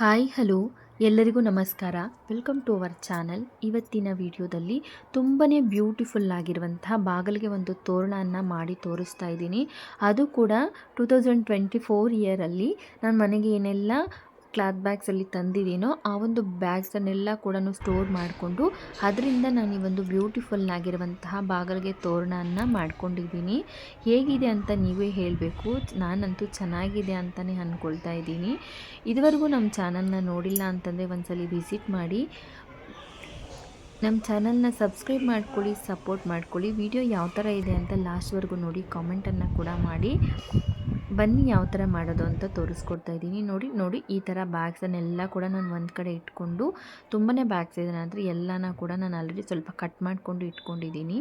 Hi, hello. ಎಲ್ಲರಿಗೂ ನಮಸ್ಕಾರ. Welcome to our channel ಇವತ್ತಿನ ವಿಡಿಯೋದಲ್ಲಿ ತುಂಬಾ ಬ್ಯೂಟಿಫುಲ್ ಆಗಿರುವಂತಹ ಬಾಗಿಲಿಗೆ ಒಂದು ತೋರಣವನ್ನು ಮಾಡಿ ತೋರಿಸ್ತಾ ಇದ್ದೀನಿ. ಅದು ಕೂಡ ಟೂ ತೌಸಂಡ್ ಟ್ವೆಂಟಿ ಫೋರ್ ಇಯರಲ್ಲಿ ನಾನು ಮನೆಗೆ ಏನೆಲ್ಲ ಕ್ಲಾತ್ ಬ್ಯಾಗ್ಸಲ್ಲಿ ತಂದಿದ್ದೀನೋ ಆ ಒಂದು ಬ್ಯಾಗ್ಸನ್ನೆಲ್ಲ ಕೂಡ ಸ್ಟೋರ್ ಮಾಡಿಕೊಂಡು, ಅದರಿಂದ ನಾನು ಈ ಒಂದು ಬ್ಯೂಟಿಫುಲ್ ಆಗಿರುವಂತಹ ಬಾಗಿಲಿಗೆ ತೋರಣನ ಮಾಡ್ಕೊಂಡಿದ್ದೀನಿ. ಹೇಗಿದೆ ಅಂತ ನೀವೇ ಹೇಳಬೇಕು. ನಾನಂತೂ ಚೆನ್ನಾಗಿದೆ ಅಂತಲೇ ಅಂದ್ಕೊಳ್ತಾ ಇದ್ದೀನಿ. ಇದುವರೆಗೂ ನಮ್ಮ ಚಾನಲ್ನ ನೋಡಿಲ್ಲ ಅಂತಂದರೆ ಒಂದ್ಸಲಿ ವಿಸಿಟ್ ಮಾಡಿ. ನಮ್ಮ ಚಾನಲ್ನ ಸಬ್ಸ್ಕ್ರೈಬ್ ಮಾಡ್ಕೊಳ್ಳಿ ಸಪೋರ್ಟ್ ಮಾಡ್ಕೊಳ್ಳಿ. ವಿಡಿಯೋ ಯಾವ ಥರ ಇದೆ ಅಂತ ಲಾಸ್ಟ್ವರೆಗೂ ನೋಡಿ ಕಾಮೆಂಟನ್ನು ಕೂಡ ಮಾಡಿ. ಬನ್ನಿ ಯಾವ ಥರ ಮಾಡೋದು ಅಂತ ತೋರಿಸ್ಕೊಡ್ತಾ ಇದ್ದೀನಿ. ನೋಡಿ ನೋಡಿ, ಈ ಥರ ಬ್ಯಾಗ್ಸನ್ನೆಲ್ಲ ಕೂಡ ನಾನು ಒಂದು ಕಡೆ ಇಟ್ಕೊಂಡು ತುಂಬಾ ಬ್ಯಾಗ್ಸ್ ಇದೆ. ಅಂದರೆ ಎಲ್ಲನ ಕೂಡ ನಾನು ಆಲ್ರೆಡಿ ಸ್ವಲ್ಪ ಕಟ್ ಮಾಡಿಕೊಂಡು ಇಟ್ಕೊಂಡಿದ್ದೀನಿ.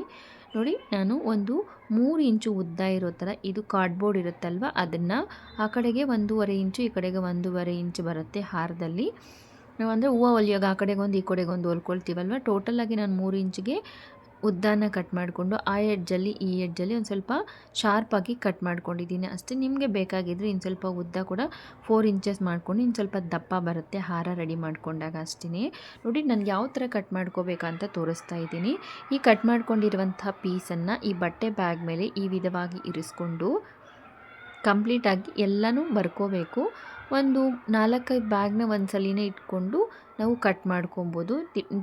ನೋಡಿ, ನಾನು ಒಂದು ಮೂರು ಇಂಚು ಉದ್ದ ಇರೋ ಥರ, ಇದು ಕಾರ್ಡ್ಬೋರ್ಡ್ ಇರುತ್ತಲ್ವ? ಅದನ್ನು ಆ ಕಡೆಗೆ ಒಂದೂವರೆ ಇಂಚು, ಈ ಕಡೆಗೆ ಒಂದೂವರೆ ಇಂಚು ಬರುತ್ತೆ ಹಾರದಲ್ಲಿ. ನಾವು ಅಂದರೆ ಹೂವು ಹೊಲಿಯೋಗ ಆ ಕಡೆಗೆ ಒಂದು ಈ ಕಡೆಗೆ ಒಂದು ಹೊಲ್ಕೊಳ್ತೀವಲ್ವ ಟೋಟಲಾಗಿ ನಾನು ಮೂರು ಇಂಚಿಗೆ ಉದ್ದಾನ ಕಟ್ ಮಾಡಿಕೊಂಡು ಆ ಎಡ್ಜಲ್ಲಿ ಈ ಎಡ್ಜಲ್ಲಿ ಒಂದು ಸ್ವಲ್ಪ ಶಾರ್ಪಾಗಿ ಕಟ್ ಮಾಡ್ಕೊಂಡಿದ್ದೀನಿ. ಅಷ್ಟೇ ನಿಮಗೆ ಬೇಕಾಗಿದ್ದರೆ ಇನ್ನು ಸ್ವಲ್ಪ ಉದ್ದ ಕೂಡ ಫೋರ್ ಇಂಚಸ್ ಮಾಡ್ಕೊಂಡು ಇನ್ನು ಸ್ವಲ್ಪ ದಪ್ಪ ಬರುತ್ತೆ ಹಾರ ರೆಡಿ ಮಾಡ್ಕೊಂಡಾಗ ಅಷ್ಟೇ ನೋಡಿ ನಾನು ಯಾವ ಥರ ಕಟ್ ಮಾಡ್ಕೋಬೇಕಂತ ತೋರಿಸ್ತಾ ಇದ್ದೀನಿ. ಈ ಕಟ್ ಮಾಡ್ಕೊಂಡಿರುವಂಥ ಪೀಸನ್ನು ಈ ಬಟ್ಟೆ ಬ್ಯಾಗ್ ಮೇಲೆ ಈ ವಿಧವಾಗಿ ಇರಿಸ್ಕೊಂಡು ಕಂಪ್ಲೀಟಾಗಿ ಎಲ್ಲನೂ ಬರ್ಕೋಬೇಕು. ಒಂದು ನಾಲ್ಕೈದು ಬ್ಯಾಗ್ನ ಒಂದು ಸಲಿನೇ ಇಟ್ಕೊಂಡು ನಾವು ಕಟ್ ಮಾಡ್ಕೊಬೋದು.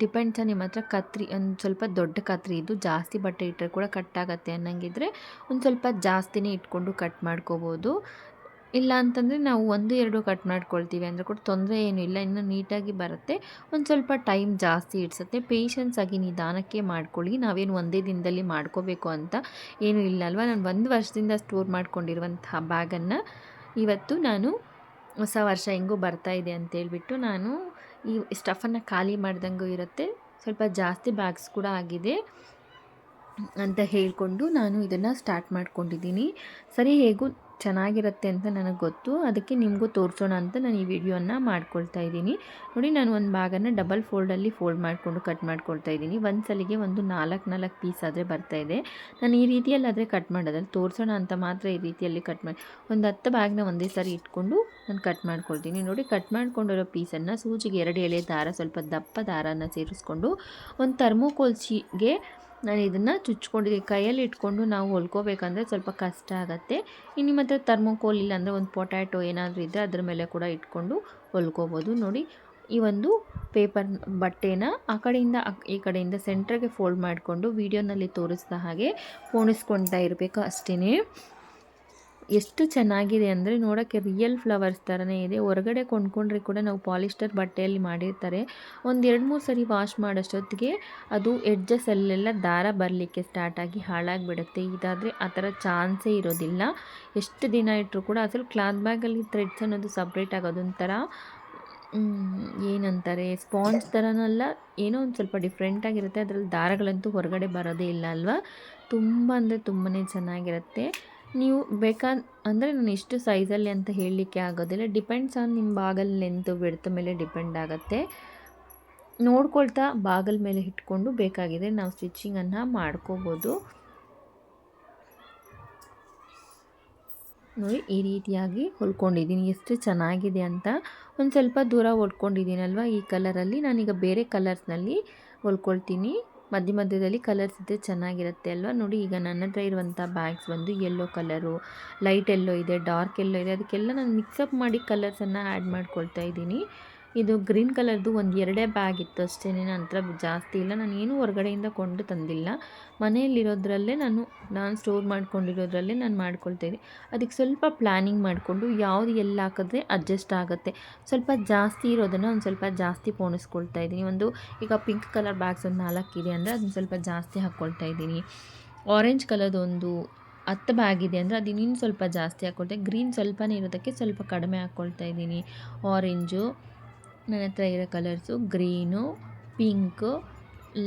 ಡಿಪೆಂಡ್ಸ ನಿಮ್ಮ ಹತ್ರ ಕತ್ರಿ, ಒಂದು ಸ್ವಲ್ಪ ದೊಡ್ಡ ಕತ್ರಿ ಇದ್ದು ಜಾಸ್ತಿ ಬಟ್ಟೆ ಇಟ್ಟರೆ ಕೂಡ ಕಟ್ ಆಗುತ್ತೆ ಅನ್ನಂಗಿದ್ರೆ ಒಂದು ಸ್ವಲ್ಪ ಜಾಸ್ತಿನೇ ಇಟ್ಕೊಂಡು ಕಟ್ ಮಾಡ್ಕೋಬೋದು. ಇಲ್ಲ ಅಂತಂದರೆ ನಾವು ಒಂದು, ಎರಡು ಕಟ್ ಮಾಡ್ಕೊಳ್ತೀವಿ ಅಂದರೆ ಕೂಡ ತೊಂದರೆ ಏನೂ ಇಲ್ಲ. ಇನ್ನು ನೀಟಾಗಿ ಬರುತ್ತೆ. ಒಂದು ಸ್ವಲ್ಪ ಟೈಮ್ ಜಾಸ್ತಿ ಇಡ್ಸುತ್ತೆ. ಪೇಷನ್ಸ್ ಆಗಿ ನಿಧಾನಕ್ಕೆ ಮಾಡ್ಕೊಳ್ಳಿ. ನಾವೇನು ಒಂದೇ ದಿನದಲ್ಲಿ ಮಾಡ್ಕೋಬೇಕು ಅಂತ ಏನೂ ಇಲ್ಲ ಅಲ್ವಾ? ನಾನು ಒಂದು ವರ್ಷದಿಂದ ಸ್ಟೋರ್ ಮಾಡ್ಕೊಂಡಿರುವಂತಹ ಬ್ಯಾಗನ್ನು ಇವತ್ತು ನಾನು ಹೊಸ ವರ್ಷ ಹೆಂಗೂ ಬರ್ತಾ ಇದೆ ಅಂತೇಳ್ಬಿಟ್ಟು ನಾನು ಈ ಸ್ಟಫನ್ನು ಖಾಲಿ ಮಾಡ್ದಂಗೂ ಇರುತ್ತೆ. ಸ್ವಲ್ಪ ಜಾಸ್ತಿ ಬ್ಯಾಗ್ಸ್ ಕೂಡ ಆಗಿದೆ ಅಂತ ಹೇಳಿಕೊಂಡು ನಾನು ಇದನ್ನು ಸ್ಟಾರ್ಟ್ ಮಾಡ್ಕೊಂಡಿದ್ದೀನಿ. ಸರಿ ಹೇಗೂ ಚೆನ್ನಾಗಿರುತ್ತೆ ಅಂತ ನನಗೆ ಗೊತ್ತು. ಅದಕ್ಕೆ ನಿಮಗೂ ತೋರಿಸೋಣ ಅಂತ ನಾನು ಈ ವಿಡಿಯೋನ ಮಾಡ್ಕೊಳ್ತಾ ಇದ್ದೀನಿ. ನೋಡಿ, ನಾನು ಒಂದು ಭಾಗನ ಡಬಲ್ ಫೋಲ್ಡಲ್ಲಿ ಫೋಲ್ಡ್ ಮಾಡಿಕೊಂಡು ಕಟ್ ಮಾಡ್ಕೊಳ್ತಾ ಇದ್ದೀನಿ. ಒಂದು ಸಲಿಗೆ ಒಂದು ನಾಲ್ಕು ನಾಲ್ಕು ಪೀಸ್ ಆದರೆ ಇದೆ. ನಾನು ಈ ರೀತಿಯಲ್ಲಿ ಆದರೆ ಕಟ್ ಮಾಡೋದಲ್ಲಿ. ತೋರಿಸೋಣ ಅಂತ ಮಾತ್ರ ಈ ರೀತಿಯಲ್ಲಿ ಕಟ್ ಮಾಡಿ ಒಂದು ಹತ್ತು ಬ್ಯಾಗ್ನ ಒಂದೇ ಸಾರಿ ಇಟ್ಕೊಂಡು ನಾನು ಕಟ್ ಮಾಡ್ಕೊಳ್ತೀನಿ. ನೋಡಿ, ಕಟ್ ಮಾಡ್ಕೊಂಡಿರೋ ಪೀಸನ್ನು ಸೂಜಿಗೆ ಎರಡು ಎಳೆ ದಾರ, ಸ್ವಲ್ಪ ದಪ್ಪ ದಾರನ ಸೇರಿಸ್ಕೊಂಡು ಒಂದು ಥರ್ಮೋಕೋಲ್ ನಾನು ಇದನ್ನು ಚುಚ್ಕೊಂಡಿದ್ದೀನಿ ಕೈಯಲ್ಲಿ ಇಟ್ಕೊಂಡು ನಾವು ಹೊಲ್ಕೋಬೇಕಂದ್ರೆ ಸ್ವಲ್ಪ ಕಷ್ಟ ಆಗುತ್ತೆ. ಇನ್ನು ನಿಮ್ಮ ಹತ್ರ ಥರ್ಮೋಕೋಲ್ ಇಲ್ಲಾಂದರೆ ಒಂದು ಪೊಟ್ಯಾಟೊ ಏನಾದರೂ ಇದ್ದರೆ ಅದ್ರ ಮೇಲೆ ಕೂಡ ಇಟ್ಕೊಂಡು ಹೊಲ್ಕೋಬೋದು. ನೋಡಿ, ಈ ಒಂದು ಪೇಪರ್ ಬಟ್ಟೆನ ಆ ಕಡೆಯಿಂದ, ಈ ಕಡೆಯಿಂದ ಸೆಂಟ್ರಿಗೆ ಫೋಲ್ಡ್ ಮಾಡಿಕೊಂಡು ವೀಡಿಯೋನಲ್ಲಿ ತೋರಿಸಿದ ಹಾಗೆ ಪೋಣಿಸ್ಕೊಳ್ತಾ ಇರಬೇಕು ಅಷ್ಟೇ ಎಷ್ಟು ಚೆನ್ನಾಗಿದೆ ಅಂದರೆ ನೋಡೋಕ್ಕೆ ರಿಯಲ್ ಫ್ಲವರ್ಸ್ ಥರನೇ ಇದೆ. ಹೊರಗಡೆ ಕೊಂಡ್ಕೊಂಡ್ರೆ ಕೂಡ ನಾವು ಪಾಲಿಸ್ಟರ್ ಬಟ್ಟೆಯಲ್ಲಿ ಮಾಡಿರ್ತಾರೆ. ಒಂದು ಎರಡು ಮೂರು ಸರಿ ವಾಶ್ ಮಾಡೋಷ್ಟೊತ್ತಿಗೆ ಅದು ಎಡ್ಜಸ್ಸಲ್ಲೆಲ್ಲ ದಾರ ಬರಲಿಕ್ಕೆ ಸ್ಟಾರ್ಟ್ ಆಗಿ ಹಾಳಾಗಿಬಿಡುತ್ತೆ. ಇದಾದರೆ ಆ ಥರ ಚಾನ್ಸೇ ಇರೋದಿಲ್ಲ. ಎಷ್ಟು ದಿನ ಇಟ್ಟರು ಕೂಡ ಅಸಲು ಕ್ಲಾತ್ ಬ್ಯಾಗಲ್ಲಿ ಥ್ರೆಡ್ಸ್ ಅನ್ನೋದು ಸಪ್ರೇಟ್ ಆಗೋದೊಂಥರ ಏನಂತಾರೆ ಸ್ಪಾಂಜ್ ಥರನಲ್ಲ ಏನೋ ಒಂದು ಸ್ವಲ್ಪ ಡಿಫ್ರೆಂಟಾಗಿರುತ್ತೆ ಅದರಲ್ಲಿ ದಾರಗಳಂತೂ ಹೊರಗಡೆ ಬರೋದೇ ಇಲ್ಲ ಅಲ್ವಾ? ತುಂಬ ಅಂದರೆ ತುಂಬಾ ಚೆನ್ನಾಗಿರುತ್ತೆ. ನೀವು ಬೇಕಾದ ಅಂದರೆ ನಾನು ಎಷ್ಟು ಸೈಜಲ್ಲಿ ಅಂತ ಹೇಳಲಿಕ್ಕೆ ಆಗೋದಿಲ್ಲ. ಡಿಪೆಂಡ್ಸ್ ಆನ್ ನಿಮ್ಮ ಬಾಗಲ್ ಲೆಂತ್ ಬಿಡ್ತ ಮೇಲೆ ಡಿಪೆಂಡ್ ಆಗುತ್ತೆ. ನೋಡ್ಕೊಳ್ತಾ ಬಾಗಲ್ ಮೇಲೆ ಇಟ್ಕೊಂಡು ಬೇಕಾಗಿದೆ ನಾವು ಸ್ಟಿಚ್ಚಿಂಗನ್ನು ಮಾಡ್ಕೋಬೋದು. ನೋಡಿ, ಈ ರೀತಿಯಾಗಿ ಹೊಲ್ಕೊಂಡಿದ್ದೀನಿ. ಎಷ್ಟು ಚೆನ್ನಾಗಿದೆ ಅಂತ ಒಂದು ಸ್ವಲ್ಪ ದೂರ ಹೊಲ್ಕೊಂಡಿದ್ದೀನಲ್ವ ಈ ಕಲರಲ್ಲಿ ನಾನೀಗ ಬೇರೆ ಕಲರ್ಸ್ನಲ್ಲಿ ಹೊಲ್ಕೊಳ್ತೀನಿ. ಮಧ್ಯ ಮಧ್ಯದಲ್ಲಿ ಕಲರ್ಸ್ ಇದ್ದರೆ ಚೆನ್ನಾಗಿರುತ್ತೆ ಅಲ್ವಾ? ನೋಡಿ, ಈಗ ನನ್ನ ಹತ್ರ ಇರುವಂಥ ಬ್ಯಾಗ್ಸ್ ಬಂದು ಯೆಲ್ಲೋ ಕಲರು ಲೈಟ್ ಎಲ್ಲೋ ಇದೆ ಡಾರ್ಕ್ ಎಲ್ಲೋ ಇದೆ, ಅದಕ್ಕೆಲ್ಲ ನಾನು ಮಿಕ್ಸಪ್ ಮಾಡಿ ಕಲರ್ಸನ್ನು ಆ್ಯಡ್ ಮಾಡ್ಕೊಳ್ತಾ ಇದ್ದೀನಿ. ಇದು ಗ್ರೀನ್ ಕಲರ್ದು ಒಂದು ಎರಡೇ ಬ್ಯಾಗ್ ಇತ್ತು ಅಷ್ಟೇ ನಂತರ ಜಾಸ್ತಿ ಇಲ್ಲ. ನಾನು ಏನು ಹೊರಗಡೆಯಿಂದ ಕೊಂಡು ತಂದಿಲ್ಲ. ಮನೆಯಲ್ಲಿರೋದ್ರಲ್ಲೇ ನಾನು ನಾನು ಸ್ಟೋರ್ ಮಾಡ್ಕೊಂಡಿರೋದ್ರಲ್ಲೇ ನಾನು ಮಾಡ್ಕೊಳ್ತೀನಿ. ಅದಕ್ಕೆ ಸ್ವಲ್ಪ ಪ್ಲ್ಯಾನಿಂಗ್ ಮಾಡಿಕೊಂಡು ಯಾವುದು ಎಲ್ಲ ಹಾಕಿದ್ರೆ ಅಡ್ಜಸ್ಟ್ ಆಗುತ್ತೆ. ಸ್ವಲ್ಪ ಜಾಸ್ತಿ ಇರೋದನ್ನು ಒಂದು ಸ್ವಲ್ಪ ಜಾಸ್ತಿ ಪೋಣಿಸ್ಕೊಳ್ತಾ ಇದ್ದೀನಿ. ಒಂದು ಈಗ ಪಿಂಕ್ ಕಲರ್ ಬ್ಯಾಗ್ಸ್ ಒಂದು ನಾಲ್ಕು ಇದೆ ಅಂದರೆ ಅದನ್ನು ಸ್ವಲ್ಪ ಜಾಸ್ತಿ ಹಾಕ್ಕೊಳ್ತಾ ಇದ್ದೀನಿ. ಆರೆಂಜ್ ಕಲರ್ದು ಒಂದು ಹತ್ತು ಬ್ಯಾಗ್ ಇದೆ ಅಂದರೆ ಅದು ಇನ್ನೂ ಸ್ವಲ್ಪ ಜಾಸ್ತಿ ಹಾಕ್ಕೊಳ್ತಾ ಗ್ರೀನ್ ಸ್ವಲ್ಪನೇ ಇರೋದಕ್ಕೆ ಸ್ವಲ್ಪ ಕಡಿಮೆ ಹಾಕ್ಕೊಳ್ತಾ ಇದ್ದೀನಿ. ಆರೆಂಜು ನನ್ನ ಹತ್ರ ಇರೋ colours green, pink,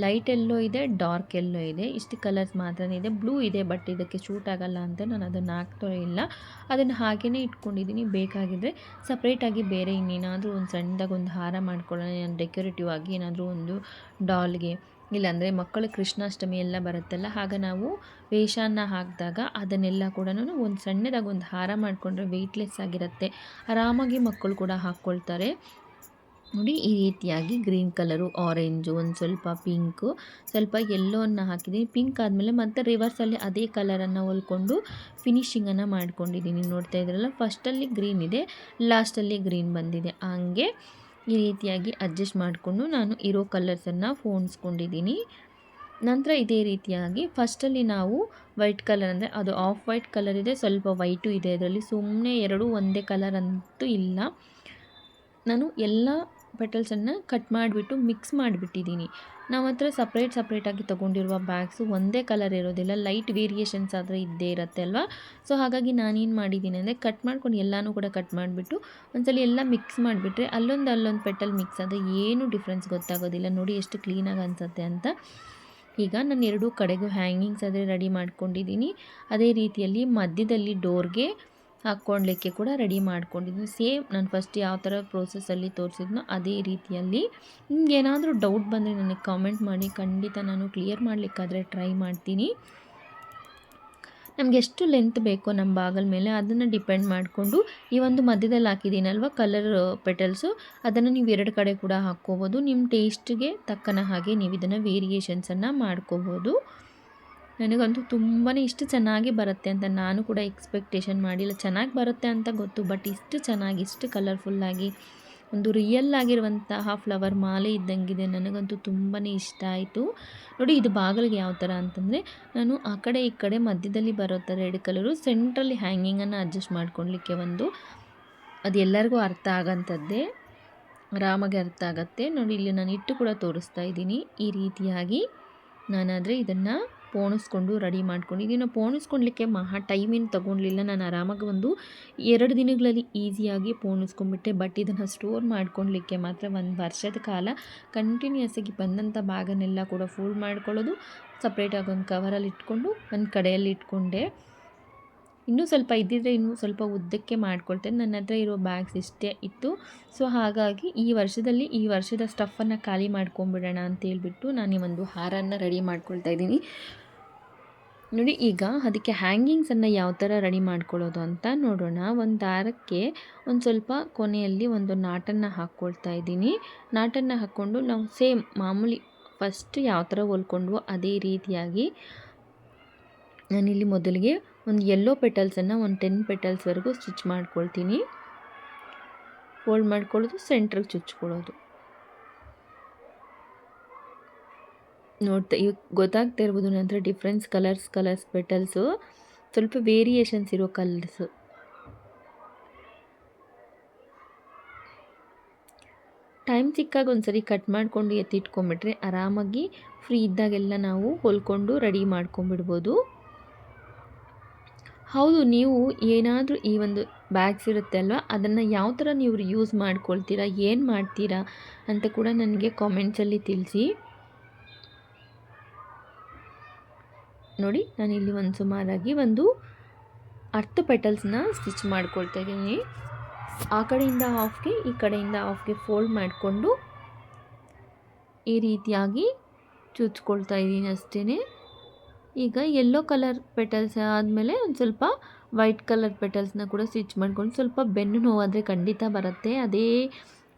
light yellow ಇದೆ, ಡಾರ್ಕ್ ಎಲ್ಲೋ ಇದೆ. ಇಷ್ಟು ಕಲರ್ಸ್ ಮಾತ್ರ ಇದೆ. ಬ್ಲೂ ಇದೆ, ಬಟ್ ಇದಕ್ಕೆ ಶೂಟ್ ಆಗಲ್ಲ ಅಂತ ನಾನು ಅದನ್ನು ಹಾಕ್ತಾ ಇಲ್ಲ. ಅದನ್ನು ಹಾಗೇ ಇಟ್ಕೊಂಡಿದ್ದೀನಿ. ಬೇಕಾಗಿದ್ದರೆ ಸಪ್ರೇಟಾಗಿ ಬೇರೆ ಇನ್ನೇನಾದರೂ ಒಂದು ಸಣ್ಣದಾಗಿ ಒಂದು ಹಾರ ಮಾಡ್ಕೊಳ್ಳೋಣ. ಡೆಕೋರೇಟಿವ್ ಆಗಿ ಏನಾದರೂ ಒಂದು ಡಾಲ್ಗೆ ಇಲ್ಲಾಂದರೆ ಮಕ್ಕಳು ಕೃಷ್ಣಾಷ್ಟಮಿ ಎಲ್ಲ ಬರುತ್ತಲ್ಲ, ಆಗ ನಾವು ವೇಷನ ಹಾಕಿದಾಗ ಅದನ್ನೆಲ್ಲ ಕೂಡ ಒಂದು ಸಣ್ಣದಾಗಿ ಒಂದು ಹಾರ ಮಾಡಿಕೊಂಡ್ರೆ ವೆಯ್ಟ್ಲೆಸ್ ಆಗಿರುತ್ತೆ. ಆರಾಮಾಗಿ ಮಕ್ಕಳು ಕೂಡ ಹಾಕ್ಕೊಳ್ತಾರೆ. ನೋಡಿ ಈ ರೀತಿಯಾಗಿ ಗ್ರೀನ್ ಕಲರು ಆರೆಂಜು ಒಂದು ಸ್ವಲ್ಪ ಪಿಂಕು ಸ್ವಲ್ಪ ಎಲ್ಲೋವನ್ನು ಹಾಕಿದ್ದೀನಿ. ಪಿಂಕ್ ಆದಮೇಲೆ ಮತ್ತೆ ರಿವರ್ಸಲ್ಲಿ ಅದೇ ಕಲರನ್ನು ಹೊಲ್ಕೊಂಡು ಫಿನಿಶಿಂಗನ್ನು ಮಾಡ್ಕೊಂಡಿದ್ದೀನಿ. ನೋಡ್ತಾ ಇದ್ರಲ್ಲ ಫಸ್ಟಲ್ಲಿ ಗ್ರೀನ್ ಇದೆ ಲಾಸ್ಟಲ್ಲಿ ಗ್ರೀನ್ ಬಂದಿದೆ. ಹಂಗೆ ಈ ರೀತಿಯಾಗಿ ಅಡ್ಜಸ್ಟ್ ಮಾಡಿಕೊಂಡು ನಾನು ಇರೋ ಕಲರ್ಸನ್ನು ಫೋಣಿಸ್ಕೊಂಡಿದ್ದೀನಿ ನಂತರ ಇದೇ ರೀತಿಯಾಗಿ ಫಸ್ಟಲ್ಲಿ ನಾವು ವೈಟ್ ಕಲರ್ ಅಂದರೆ ಅದು ಆಫ್ ವೈಟ್ ಕಲರ್ ಇದೆ, ಸ್ವಲ್ಪ ವೈಟು ಇದೆ. ಇದರಲ್ಲಿ ಸುಮ್ಮನೆ ಎರಡೂ ಒಂದೇ ಕಲರ್ ಅಂತೂ ಇಲ್ಲ. ನಾನು ಎಲ್ಲ ಪೆಟಲ್ಸನ್ನು ಕಟ್ ಮಾಡಿಬಿಟ್ಟು ಮಿಕ್ಸ್ ಮಾಡಿಬಿಟ್ಟಿದ್ದೀನಿ. ನಾವು ಹತ್ರ ಸಪ್ರೇಟ್ ಸಪ್ರೇಟಾಗಿ ತೊಗೊಂಡಿರುವ ಬ್ಯಾಗ್ಸು ಒಂದೇ ಕಲರ್ ಇರೋದಿಲ್ಲ, ಲೈಟ್ ವೇರಿಯೇಷನ್ಸ್ ಆದರೆ ಇದ್ದೇ ಇರುತ್ತೆ ಅಲ್ವಾ? ಸೊ ಹಾಗಾಗಿ ನಾನೇನು ಮಾಡಿದ್ದೀನಿ ಅಂದರೆ ಕಟ್ ಮಾಡ್ಕೊಂಡು ಎಲ್ಲನೂ ಕೂಡ ಕಟ್ ಮಾಡಿಬಿಟ್ಟು ಒಂದ್ಸಲ ಎಲ್ಲ ಮಿಕ್ಸ್ ಮಾಡಿಬಿಟ್ರೆ ಅಲ್ಲೊಂದು ಅಲ್ಲೊಂದು ಪೆಟಲ್ ಮಿಕ್ಸ್ ಆದರೆ ಏನು ಡಿಫ್ರೆನ್ಸ್ ಗೊತ್ತಾಗೋದಿಲ್ಲ. ನೋಡಿ ಎಷ್ಟು ಕ್ಲೀನಾಗಿ ಅನಿಸುತ್ತೆ ಅಂತ. ಈಗ ನಾನು ಎರಡೂ ಕಡೆಗೂ ಹ್ಯಾಂಗಿಂಗ್ಸ್ ಆದರೆ ರೆಡಿ ಮಾಡ್ಕೊಂಡಿದ್ದೀನಿ. ಅದೇ ರೀತಿಯಲ್ಲಿ ಮಧ್ಯದಲ್ಲಿ ಡೋರ್ಗೆ ಹಾಕ್ಕೊಳ್ಲಿಕ್ಕೆ ಕೂಡ ರೆಡಿ ಮಾಡ್ಕೊಂಡಿದ್ದೀನಿ ಸೇಮ್ ನಾನು ಫಸ್ಟ್ ಯಾವ ಥರ ಪ್ರೋಸೆಸ್ಸಲ್ಲಿ ತೋರಿಸಿದ್ನೋ ಅದೇ ರೀತಿಯಲ್ಲಿ. ನಿಮ್ಗೆ ಏನಾದರೂ ಡೌಟ್ ಬಂದರೆ ನನಗೆ ಕಾಮೆಂಟ್ ಮಾಡಿ. ಖಂಡಿತ ನಾನು ಕ್ಲಿಯರ್ ಮಾಡಲಿಕ್ಕಾದರೆ ಟ್ರೈ ಮಾಡ್ತೀನಿ. ನಮ್ಗೆ ಎಷ್ಟು ಲೆಂತ್ ಬೇಕೋ ನಮ್ಮ ಬಾಗಲ್ ಮೇಲೆ ಅದನ್ನು ಡಿಪೆಂಡ್ ಮಾಡಿಕೊಂಡು ಈ ಒಂದು ಮಧ್ಯದಲ್ಲಿ ಹಾಕಿದ್ದೀನಲ್ವ ಕಲರ್ ಪೆಟಲ್ಸು ಅದನ್ನು ನೀವು ಎರಡು ಕಡೆ ಕೂಡ ಹಾಕ್ಕೋಬೋದು. ನಿಮ್ಮ ಟೇಸ್ಟ್ಗೆ ತಕ್ಕನ ಹಾಗೆ ನೀವು ಇದನ್ನು ವೇರಿಯೇಷನ್ಸನ್ನು ಮಾಡ್ಕೋಬೋದು. ನನಗಂತೂ ತುಂಬಾ ಇಷ್ಟು ಚೆನ್ನಾಗಿ ಬರುತ್ತೆ ಅಂತ ನಾನು ಕೂಡ ಎಕ್ಸ್ಪೆಕ್ಟೇಷನ್ ಮಾಡಿಲ್ಲ ಚೆನ್ನಾಗಿ ಬರುತ್ತೆ ಅಂತ ಗೊತ್ತು ಬಟ್ ಇಷ್ಟು ಚೆನ್ನಾಗಿ, ಇಷ್ಟು ಕಲರ್ಫುಲ್ಲಾಗಿ ಒಂದು ರಿಯಲ್ ಆಗಿರುವಂತಹ ಫ್ಲವರ್ ಮಾಲೆ ಇದ್ದಂಗಿದೆ. ನನಗಂತೂ ತುಂಬಾ ಇಷ್ಟ ಆಯಿತು. ನೋಡಿ, ಇದು ಬಾಗಿಲಿಗೆ ಯಾವ ಥರ ಅಂತಂದರೆ, ನಾನು ಆ ಕಡೆ ಈ ಕಡೆ ಮಧ್ಯದಲ್ಲಿ ಬರೋ ಥರ ರೆಡ್ ಕಲರು ಸೆಂಟ್ರಲ್ಲಿ ಹ್ಯಾಂಗಿಂಗನ್ನು ಅಡ್ಜಸ್ಟ್ ಮಾಡ್ಕೊಳ್ಲಿಕ್ಕೆ ಒಂದು, ಅದು ಎಲ್ಲರಿಗೂ ಅರ್ಥ ಆಗೋಂಥದ್ದೇ ಆರಾಮಾಗಿ ಅರ್ಥ ಆಗುತ್ತೆ. ನೋಡಿ, ಇಲ್ಲಿ ನಾನು ಇಟ್ಟು ಕೂಡ ತೋರಿಸ್ತಾ ಇದ್ದೀನಿ. ಈ ರೀತಿಯಾಗಿ ನಾನಾದರೆ ಇದನ್ನು ಪೋಣಿಸ್ಕೊಂಡು ರೆಡಿ ಮಾಡ್ಕೊಂಡು, ಇದನ್ನು ಪೋಣಿಸ್ಕೊಳ್ಲಿಕ್ಕೆ ಮಹಾ ಟೈಮೇನು ತೊಗೊಳ್ಲಿಲ್ಲ ನಾನು ಆರಾಮಾಗಿ ಒಂದು ಎರಡು ದಿನಗಳಲ್ಲಿ ಈಸಿಯಾಗಿ ಪೋಣಿಸ್ಕೊಂಡ್ಬಿಟ್ಟೆ, ಬಟ್ ಇದನ್ನು ಸ್ಟೋರ್ ಮಾಡ್ಕೊಳ್ಲಿಕ್ಕೆ ಮಾತ್ರ ಒಂದು ವರ್ಷದ ಕಾಲ ಕಂಟಿನ್ಯೂಸ್ ಆಗಿ ಬಂದಂಥ ಭಾಗನೆಲ್ಲ ಕೂಡ ಫೋಲ್ಡ್ ಮಾಡ್ಕೊಳ್ಳೋದು ಸಪ್ರೇಟಾಗಿ ಒಂದು ಕವರಲ್ಲಿ ಇಟ್ಕೊಂಡು ಒಂದು ಕಡೆಯಲ್ಲಿ ಇಟ್ಕೊಂಡೆ. ಇನ್ನೂ ಸ್ವಲ್ಪ ಇದ್ದಿದ್ರೆ ಇನ್ನೂ ಸ್ವಲ್ಪ ಉದ್ದಕ್ಕೆ ಮಾಡ್ಕೊಳ್ತೇನೆ. ನನ್ನ ಹತ್ರ ಇರೋ ಬ್ಯಾಗ್ಸ್ ಇಷ್ಟೇ ಇತ್ತು. ಸೊ ಹಾಗಾಗಿ ಈ ವರ್ಷದಲ್ಲಿ ಈ ವರ್ಷದ ಸ್ಟಫನ್ನು ಖಾಲಿ ಮಾಡ್ಕೊಂಬಿಡೋಣ ಅಂತ ಹೇಳ್ಬಿಟ್ಟು ನಾನು ಒಂದು ಹಾರನ್ನು ರೆಡಿ ಮಾಡ್ಕೊಳ್ತಾ ಇದ್ದೀನಿ. ನೋಡಿ, ಈಗ ಅದಕ್ಕೆ ಹ್ಯಾಂಗಿಂಗ್ಸನ್ನು ಯಾವ ಥರ ರೆಡಿ ಮಾಡ್ಕೊಳ್ಳೋದು ಅಂತ ನೋಡೋಣ. ಒಂದು ದಾರಕ್ಕೆ ಒಂದು ಸ್ವಲ್ಪ ಕೊನೆಯಲ್ಲಿ ಒಂದು ನಾಟನ್ನು ಹಾಕ್ಕೊಳ್ತಾ ಇದ್ದೀನಿ. ನಾಟನ್ನು ಹಾಕ್ಕೊಂಡು ನಾವು ಸೇಮ್ ಮಾಮೂಲಿ ಫಸ್ಟ್ ಯಾವ ಥರ ಹೊಲ್ಕೊಂಡ್ವೋ ಅದೇ ರೀತಿಯಾಗಿ ನಾನಿಲ್ಲಿ ಮೊದಲಿಗೆ ಒಂದು ಯೆಲ್ಲೋ ಪೆಟಲ್ಸನ್ನು ಒಂದು ಟೆನ್ ಪೆಟಲ್ಸ್ವರೆಗೂ ಸ್ಟಿಚ್ ಮಾಡ್ಕೊಳ್ತೀನಿ. ಫೋಲ್ಡ್ ಮಾಡ್ಕೊಳ್ಳೋದು ಸೆಂಟ್ರಿಗೆ ಚುಚ್ಕೊಳ್ಳೋದು. ನೋಡ್ತಾ ಇವು ಗೊತ್ತಾಗ್ತಾ ಇರ್ಬೋದು ನಂತರ ಡಿಫ್ರೆನ್ಸ್ ಕಲರ್ಸ್ ಕಲರ್ಸ್ ಪೆಟಲ್ಸು ಸ್ವಲ್ಪ ವೇರಿಯೇಷನ್ಸ್ ಇರೋ ಕಲರ್ಸು ಟೈಮ್ ಸಿಕ್ಕಾಗ ಒಂದ್ಸರಿ ಕಟ್ ಮಾಡಿಕೊಂಡು ಎತ್ತಿಟ್ಕೊಂಬಿಟ್ರೆ ಆರಾಮಾಗಿ ಫ್ರೀ ಇದ್ದಾಗೆಲ್ಲ ನಾವು ಹೊಲ್ಕೊಂಡು ರೆಡಿ ಮಾಡ್ಕೊಂಬಿಡ್ಬೋದು. ಹೌದು, ನೀವು ಏನಾದರೂ ಈ ಒಂದು ಬ್ಯಾಗ್ಸ್ ಇರುತ್ತೆ ಅಲ್ವಾ? ಅದನ್ನು ಯಾವ ಥರ ನೀವು ಯೂಸ್ ಮಾಡ್ಕೊಳ್ತೀರಾ? ಏನು ಮಾಡ್ತೀರಾ? ಅಂತ ಕೂಡ ನನಗೆ ಕಾಮೆಂಟ್ಸಲ್ಲಿ ತಿಳಿಸಿ. ನೋಡಿ, ನಾನು ಇಲ್ಲಿ ಒಂದು ಸುಮಾರಾಗಿ ಒಂದು ಅರ್ಥ ಪೆಟಲ್ಸ್ನ ಸ್ಟಿಚ್ ಮಾಡ್ಕೊಳ್ತಾ ಇದ್ದೀನಿ. ಆ ಕಡೆಯಿಂದ ಹಾಫ್ಗೆ ಈ ಕಡೆಯಿಂದ ಹಾಫ್ಗೆ ಫೋಲ್ಡ್ ಮಾಡಿಕೊಂಡು ಈ ರೀತಿಯಾಗಿ ಚುಚ್ಕೊಳ್ತಾ ಇದ್ದೀನಿ ಅಷ್ಟೇ ಈಗ ಯೆಲ್ಲೋ ಕಲರ್ ಪೆಟಲ್ಸ್ ಆದಮೇಲೆ ಒಂದು ಸ್ವಲ್ಪ ವೈಟ್ ಕಲರ್ ಪೆಟಲ್ಸ್ನ ಕೂಡ ಸ್ಟಿಚ್ ಮಾಡ್ಕೊಂಡು ಸ್ವಲ್ಪ ಬೆನ್ನು ನೋವಾದರೆ ಖಂಡಿತ ಬರುತ್ತೆ. ಅದೇ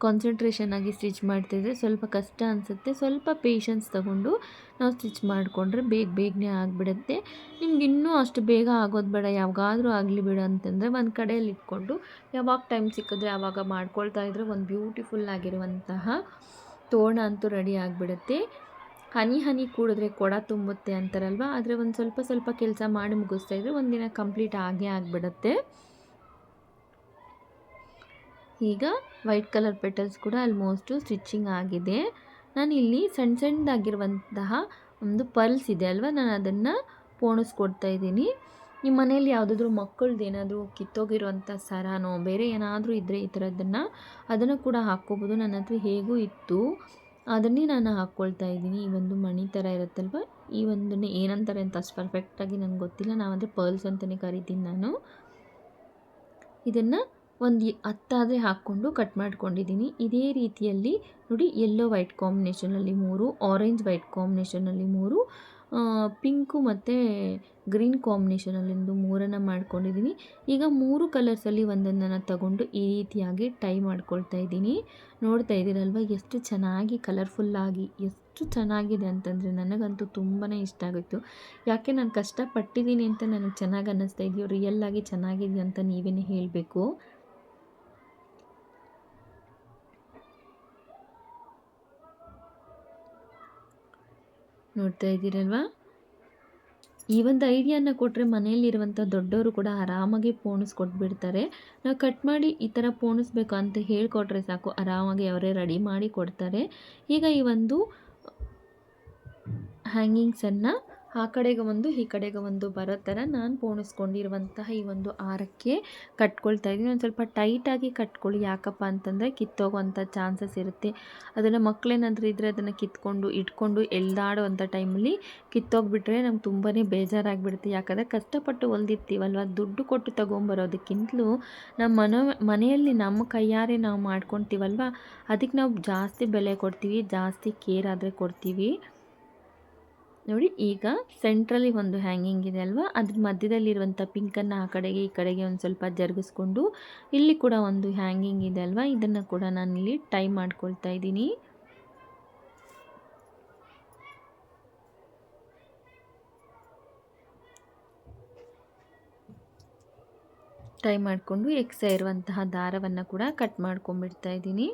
ಕಾನ್ಸಂಟ್ರೇಷನ್ ಆಗಿ ಸ್ಟಿಚ್ ಮಾಡ್ತಿದ್ರೆ ಸ್ವಲ್ಪ ಕಷ್ಟ ಅನಿಸುತ್ತೆ. ಸ್ವಲ್ಪ ಪೇಷನ್ಸ್ ತಗೊಂಡು ನಾವು ಸ್ಟಿಚ್ ಮಾಡಿಕೊಂಡ್ರೆ ಬೇಗ ಬೇಗನೆ ಆಗಿಬಿಡುತ್ತೆ. ನಿಮ್ಗೆ ಇನ್ನೂ ಅಷ್ಟು ಬೇಗ ಆಗೋದು ಬೇಡ. ಯಾವಾಗಾದರೂ ಆಗಲಿ ಬಿಡು ಅಂತಂದರೆ ಒಂದು ಕಡೆಯಲ್ಲಿ ಇಟ್ಕೊಂಡು ಯಾವಾಗ ಟೈಮ್ ಸಿಕ್ಕಿದ್ರೆ ಯಾವಾಗ ಮಾಡ್ಕೊಳ್ತಾ ಇದ್ರೆ ಒಂದು ಬ್ಯೂಟಿಫುಲ್ ಆಗಿರುವಂತಹ ತೋರಣ ಅಂತೂ ರೆಡಿ ಆಗಿಬಿಡುತ್ತೆ. ಹನಿ ಹನಿ ಕೂಡಿದ್ರೆ ಕೊಡ ತುಂಬುತ್ತೆ ಅಂತಾರಲ್ವ? ಆದರೆ ಒಂದು ಸ್ವಲ್ಪ ಸ್ವಲ್ಪ ಕೆಲಸ ಮಾಡಿ ಮುಗಿಸ್ತಾ ಇದ್ರೆ ಒಂದಿನ ಕಂಪ್ಲೀಟ್ ಆಗೇ ಆಗಿಬಿಡುತ್ತೆ. ಈಗ ವೈಟ್ ಕಲರ್ ಪೆಟಲ್ಸ್ ಕೂಡ ಆಲ್ಮೋಸ್ಟು ಸ್ಟಿಚ್ಚಿಂಗ್ ಆಗಿದೆ. ನಾನು ಇಲ್ಲಿ ಸಣ್ಣ ಸಣ್ಣದಾಗಿರುವಂತಹ ಒಂದು ಪರ್ಲ್ಸ್ ಇದೆ ಅಲ್ವಾ? ನಾನು ಅದನ್ನು ಪೋಣಿಸ್ಕೊಡ್ತಾ ಇದ್ದೀನಿ. ನಿಮ್ಮ ಮನೇಲಿ ಯಾವುದಾದ್ರೂ ಮಕ್ಕಳದ್ದು ಏನಾದರೂ ಕಿತ್ತೋಗಿರುವಂಥ ಸರಾನೋ, ಬೇರೆ ಏನಾದರೂ ಇದ್ದರೆ ಈ ಥರದ್ದನ್ನು ಅದನ್ನು ಕೂಡ ಹಾಕ್ಕೋಬೋದು. ನನ್ನ ಹತ್ರ ಹೇಗೂ ಇತ್ತು. ಅದನ್ನೇ ನಾನು ಹಾಕ್ಕೊಳ್ತಾ ಇದ್ದೀನಿ. ಈ ಒಂದು ಮಣಿ ಥರ ಇರುತ್ತಲ್ವ? ಈ ಒಂದನ್ನೇ ಏನಂತಾರೆ ಅಂತ ಅಷ್ಟು ಪರ್ಫೆಕ್ಟಾಗಿ ನನಗೆ ಗೊತ್ತಿಲ್ಲ. ನಾವಂದರೆ ಪರ್ಲ್ಸ್ ಅಂತಲೇ ಕರಿತೀನಿ ನಾನು. ಇದನ್ನು ಒಂದು ಹತ್ತಾದರೆ ಹಾಕ್ಕೊಂಡು ಕಟ್ ಮಾಡ್ಕೊಂಡಿದ್ದೀನಿ. ಇದೇ ರೀತಿಯಲ್ಲಿ ನೋಡಿ ಯೆಲ್ಲೋ ವೈಟ್ ಕಾಂಬಿನೇಷನಲ್ಲಿ ಮೂರು ಆರೆಂಜ್ ವೈಟ್ ಕಾಂಬಿನೇಷನಲ್ಲಿ ಮೂರು ಪಿಂಕು ಮತ್ತು ಗ್ರೀನ್ ಕಾಂಬಿನೇಷನಲ್ಲಿಂದು ಮೂರನ್ನು ಮಾಡ್ಕೊಂಡಿದ್ದೀನಿ. ಈಗ ಮೂರು ಕಲರ್ಸಲ್ಲಿ ಒಂದೊಂದನ್ನು ತಗೊಂಡು ಈ ರೀತಿಯಾಗಿ ಟೈ ಮಾಡ್ಕೊಳ್ತಾ ಇದ್ದೀನಿ. ನೋಡ್ತಾ ಇದ್ದೀರಲ್ವ, ಎಷ್ಟು ಚೆನ್ನಾಗಿ ಕಲರ್ಫುಲ್ಲಾಗಿ ಎಷ್ಟು ಚೆನ್ನಾಗಿದೆ ಅಂತಂದರೆ ನನಗಂತೂ ತುಂಬಾ ಇಷ್ಟ ಆಗಿತ್ತು ಯಾಕೆ ನಾನು ಕಷ್ಟಪಟ್ಟಿದ್ದೀನಿ ಅಂತ ನನಗೆ ಚೆನ್ನಾಗಿ ಅನ್ನಿಸ್ತಾ ಇದೆಯೋ ರಿಯಲ್ಲಾಗಿ ಚೆನ್ನಾಗಿದೆ ಅಂತ ನೀವೇ ಹೇಳಬೇಕು. ನೋಡ್ತಾ ಇದ್ದೀರಲ್ವಾ? ಈ ಒಂದು ಐಡಿಯಾನ ಕೊಟ್ಟರೆ ಮನೆಯಲ್ಲಿರುವಂಥ ದೊಡ್ಡವರು ಕೂಡ ಆರಾಮಾಗಿ ಪೋಣಿಸ್ಕೊಟ್ಬಿಡ್ತಾರೆ ನಾವು ಕಟ್ ಮಾಡಿ ಈ ಥರ ಪೋಣಿಸ್ಬೇಕು ಅಂತ ಹೇಳಿಕೊಟ್ರೆ ಸಾಕು, ಆರಾಮಾಗಿ ಅವರೇ ರೆಡಿ ಮಾಡಿ ಕೊಡ್ತಾರೆ. ಈಗ ಈ ಒಂದು ಹ್ಯಾಂಗಿಂಗ್ಸನ್ನು ಆ ಕಡೆಗೆ ಒಂದು, ಈ ಕಡೆಗೆ ಒಂದು ಬರೋ ಥರ ನಾನು ಪೋಣಿಸ್ಕೊಂಡಿರುವಂತಹ ಈ ಒಂದು ಆರಕ್ಕೆ ಕಟ್ಕೊಳ್ತಾ ಇದ್ದೀನಿ. ಒಂದು ಸ್ವಲ್ಪ ಟೈಟಾಗಿ ಕಟ್ಕೊಳ್ಳಿ. ಯಾಕಪ್ಪ ಅಂತಂದರೆ ಕಿತ್ತೋಗುವಂಥ ಚಾನ್ಸಸ್ ಇರುತ್ತೆ. ಅದನ್ನು ಮಕ್ಕಳೇನಾದರೂ ಇದ್ದರೆ ಅದನ್ನು ಕಿತ್ಕೊಂಡು, ಇಟ್ಕೊಂಡು ಎಳ್ದಾಡುವಂಥ ಟೈಮಲ್ಲಿ ಕಿತ್ತೋಗ್ಬಿಟ್ರೆ ನಮ್ಗೆ ತುಂಬಾ ಬೇಜಾರಾಗಿಬಿಡುತ್ತೆ. ಯಾಕಂದರೆ ಕಷ್ಟಪಟ್ಟು ಹೊಲ್ದಿರ್ತೀವಲ್ವ? ದುಡ್ಡು ಕೊಟ್ಟು ತೊಗೊಂಬರೋದಕ್ಕಿಂತಲೂ ನಮ್ಮ ಮನೋ, ಮನೆಯಲ್ಲಿ ನಮ್ಮ ಕೈಯಾರೆ ನಾವು ಮಾಡ್ಕೊತೀವಲ್ವ? ಅದಕ್ಕೆ ನಾವು ಜಾಸ್ತಿ ಬೆಲೆ ಕೊಡ್ತೀವಿ, ಜಾಸ್ತಿ ಕೇರ್ ಆದರೆ ಕೊಡ್ತೀವಿ. ನೋಡಿ, ಈಗ ಸೆಂಟ್ರಲ್ಲಿ ಒಂದು ಹ್ಯಾಂಗಿಂಗ್ ಇದೆ ಅಲ್ವಾ? ಅದ್ರ ಮಧ್ಯದಲ್ಲಿರುವಂಥ ಪಿಂಕನ್ನು ಆ ಕಡೆಗೆ, ಈ ಕಡೆಗೆ ಒಂದು ಸ್ವಲ್ಪ ಜರುಗಿಸ್ಕೊಂಡು ಇಲ್ಲಿ ಕೂಡ ಒಂದು ಹ್ಯಾಂಗಿಂಗ್ ಇದೆ ಅಲ್ವಾ? ಇದನ್ನು ಕೂಡ ನಾನಿಲ್ಲಿ ಟೈ ಮಾಡ್ಕೊಳ್ತಾ ಇದ್ದೀನಿ. ಟೈ ಮಾಡಿಕೊಂಡು ಎಕ್ಸ ಇರುವಂತಹ ದಾರವನ್ನು ಕೂಡ ಕಟ್ ಮಾಡ್ಕೊಂಡ್ಬಿಡ್ತಾ ಇದ್ದೀನಿ.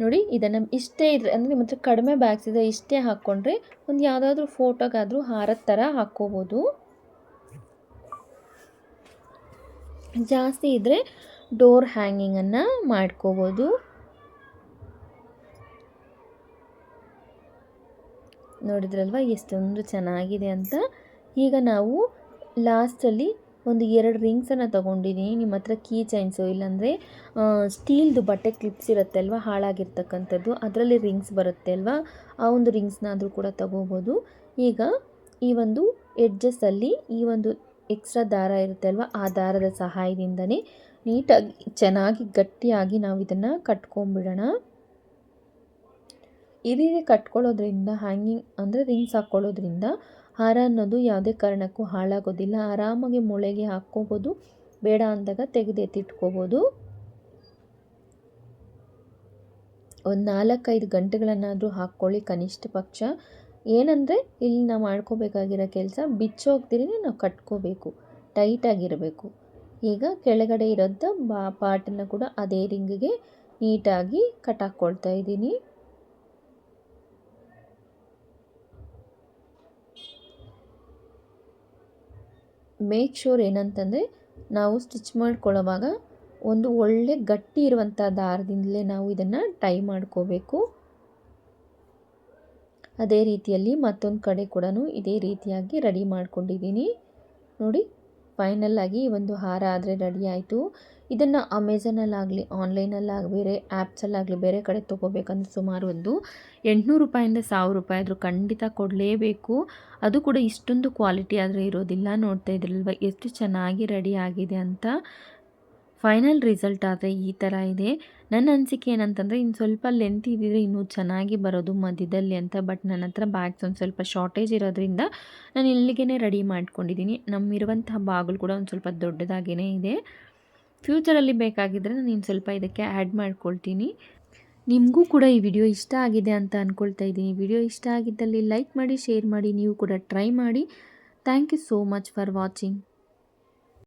ನೋಡಿ, ಇದನ್ನು ಇಷ್ಟೇ ಇದ್ರೆ, ಅಂದರೆ ನಿಮ್ಮ ಹತ್ರ ಕಡಿಮೆ ಬ್ಯಾಗ್ಸ್ ಇದೆ, ಇಷ್ಟೇ ಹಾಕ್ಕೊಂಡ್ರೆ ಒಂದು ಯಾವುದಾದ್ರೂ ಫೋಟೋಗಾದರೂ ಹಾರದ ಥರ ಹಾಕ್ಕೋಬೋದು ಜಾಸ್ತಿ ಇದ್ದರೆ ಡೋರ್ ಹ್ಯಾಂಗಿಂಗನ್ನು ಮಾಡ್ಕೋಬೋದು. ನೋಡಿದ್ರಲ್ವ, ಎಷ್ಟೊಂದು ಚೆನ್ನಾಗಿದೆ ಅಂತ. ಈಗ ನಾವು ಲಾಸ್ಟಲ್ಲಿ ಒಂದು ಎರಡು ರಿಂಗ್ಸನ್ನು ತೊಗೊಂಡಿದ್ದೀನಿ. ನಿಮ್ಮ ಹತ್ರ ಕೀ ಚೈನ್ಸು, ಇಲ್ಲಾಂದರೆ ಸ್ಟೀಲ್ದು ಬಟ್ಟೆ ಕ್ಲಿಪ್ಸ್ ಇರುತ್ತೆ ಅಲ್ವಾ? ಹಾಳಾಗಿರ್ತಕ್ಕಂಥದ್ದು. ಅದರಲ್ಲಿ ರಿಂಗ್ಸ್ ಬರುತ್ತೆ ಅಲ್ವಾ? ಆ ಒಂದು ರಿಂಗ್ಸ್ನಾದರೂ ಕೂಡ ತಗೋಬೋದು. ಈಗ ಈ ಒಂದು ಎಡ್ಜಸ್ಸಲ್ಲಿ ಈ ಒಂದು ಎಕ್ಸ್ಟ್ರಾ ದಾರ ಇರುತ್ತೆ ಅಲ್ವಾ? ಆ ದಾರದ ಸಹಾಯದಿಂದನೇ ನೀಟಾಗಿ, ಚೆನ್ನಾಗಿ, ಗಟ್ಟಿಯಾಗಿ ನಾವು ಇದನ್ನು ಕಟ್ಕೊಂಬಿಡೋಣ. ರೀತಿ ಕಟ್ಕೊಳ್ಳೋದ್ರಿಂದ, ಹ್ಯಾಂಗಿಂಗ್, ಅಂದರೆ ರಿಂಗ್ಸ್ ಹಾಕ್ಕೊಳ್ಳೋದ್ರಿಂದ ಹಾರ ಅನ್ನೋದು ಯಾವುದೇ ಕಾರಣಕ್ಕೂ ಹಾಳಾಗೋದಿಲ್ಲ. ಆರಾಮಾಗಿ ಮೂಳೆಗೆ ಹಾಕ್ಕೋಬೋದು, ಬೇಡ ಅಂದಾಗ ತೆಗೆದು ಎತ್ತಿಟ್ಕೋಬೋದು ಒಂದು ನಾಲ್ಕೈದು ಗಂಟೆಗಳನ್ನಾದರೂ ಹಾಕ್ಕೊಳ್ಳಿ ಕನಿಷ್ಠ ಪಕ್ಷ. ಏನಂದರೆ, ಇಲ್ಲಿ ನಾವು ಮಾಡ್ಕೋಬೇಕಾಗಿರೋ ಕೆಲಸ ಬಿಚ್ಚೋಗ್ದಿರೇ ನಾವು ಕಟ್ಕೋಬೇಕು ಟೈಟಾಗಿರಬೇಕು ಈಗ ಕೆಳಗಡೆ ಇರೋದ ಬಾ, ಪಾಟನ್ನು ಕೂಡ ಅದೇ ರಿಂಗಿಗೆ ನೀಟಾಗಿ ಕಟ್ಟಾಕ್ಕೊಳ್ತಾ ಇದ್ದೀನಿ. ಮೇಕ್ ಶೋರ್ ಏನಂತಂದರೆ ನಾವು ಸ್ಟಿಚ್ ಮಾಡ್ಕೊಳ್ಳೋವಾಗ ಒಂದು ಒಳ್ಳೆ ಗಟ್ಟಿ ಇರುವಂಥ ದಾರದಿಂದಲೇ ನಾವು ಇದನ್ನು ಟೈ ಮಾಡ್ಕೋಬೇಕು. ಅದೇ ರೀತಿಯಲ್ಲಿ ಮತ್ತೊಂದು ಕಡೆ ಕೂಡ ಇದೇ ರೀತಿಯಾಗಿ ರೆಡಿ ಮಾಡ್ಕೊಂಡಿದ್ದೀನಿ. ನೋಡಿ ಫೈನಲ್ಲಾಗಿ ಒಂದು ಹಾರ ಆದರೆ ರೆಡಿ ಆಯಿತು. ಇದನ್ನು ಅಮೆಝಾನಲ್ಲಾಗಲಿ ಆನ್ಲೈನಲ್ಲಾಗಿ ಬೇರೆ ಆ್ಯಪ್ಸಲ್ಲಾಗಲಿ ಬೇರೆ ಕಡೆ ತೊಗೋಬೇಕಂದ್ರೆ ಸುಮಾರು ಒಂದು ಎಂಟುನೂರು ರೂಪಾಯಿಂದ ಸಾವಿರ ರೂಪಾಯಿ ಆದರೂ ಖಂಡಿತ ಕೊಡಲೇಬೇಕು. ಅದು ಕೂಡ ಇಷ್ಟೊಂದು ಕ್ವಾಲಿಟಿ ಆದರೆ ಇರೋದಿಲ್ಲ. ನೋಡ್ತಾ ಇದ್ರಲ್ವ? ಎಷ್ಟು ಚೆನ್ನಾಗಿ ರೆಡಿ ಆಗಿದೆ ಅಂತ. ಫೈನಲ್ ರಿಸಲ್ಟ್ ಆದರೆ ಈ ಥರ ಇದೆ. ನನ್ನ ಅನಿಸಿಕೆ ಏನಂತಂದರೆ ಇನ್ನು ಸ್ವಲ್ಪ ಲೆಂತ್ ಇದ್ದಿದ್ರೆ ಇನ್ನೂ ಚೆನ್ನಾಗಿ ಬರೋದು ಮಧ್ಯದಲ್ಲಿ ಅಂತ ಬಟ್ ನನ್ನ ಹತ್ರ ಬ್ಯಾಗ್ಸ್ ಒಂದು ಸ್ವಲ್ಪ ಶಾರ್ಟೇಜ್ ಇರೋದ್ರಿಂದ ನಾನು ಇಲ್ಲಿಗೇ ರೆಡಿ ಮಾಡ್ಕೊಂಡಿದ್ದೀನಿ ನಮ್ಮಿರುವಂತಹ ಬಾಗಿಲು ಕೂಡ ಒಂದು ಸ್ವಲ್ಪ ದೊಡ್ಡದಾಗೇ ಇದೆ. ಫ್ಯೂಚರಲ್ಲಿ ಬೇಕಾಗಿದ್ದರೆ ನಾನು ಇನ್ನು ಸ್ವಲ್ಪ ಇದಕ್ಕೆ ಆ್ಯಡ್ ಮಾಡ್ಕೊಳ್ತೀನಿ. ನಿಮಗೂ ಕೂಡ ಈ ವಿಡಿಯೋ ಇಷ್ಟ ಆಗಿದೆ ಅಂತ ಅಂದ್ಕೊಳ್ತಾ ಇದ್ದೀನಿ. ವಿಡಿಯೋ ಇಷ್ಟ ಆಗಿದ್ದಲ್ಲಿ ಲೈಕ್ ಮಾಡಿ ಶೇರ್ ಮಾಡಿ, ನೀವು ಕೂಡ ಟ್ರೈ ಮಾಡಿ. Thank you so much for watching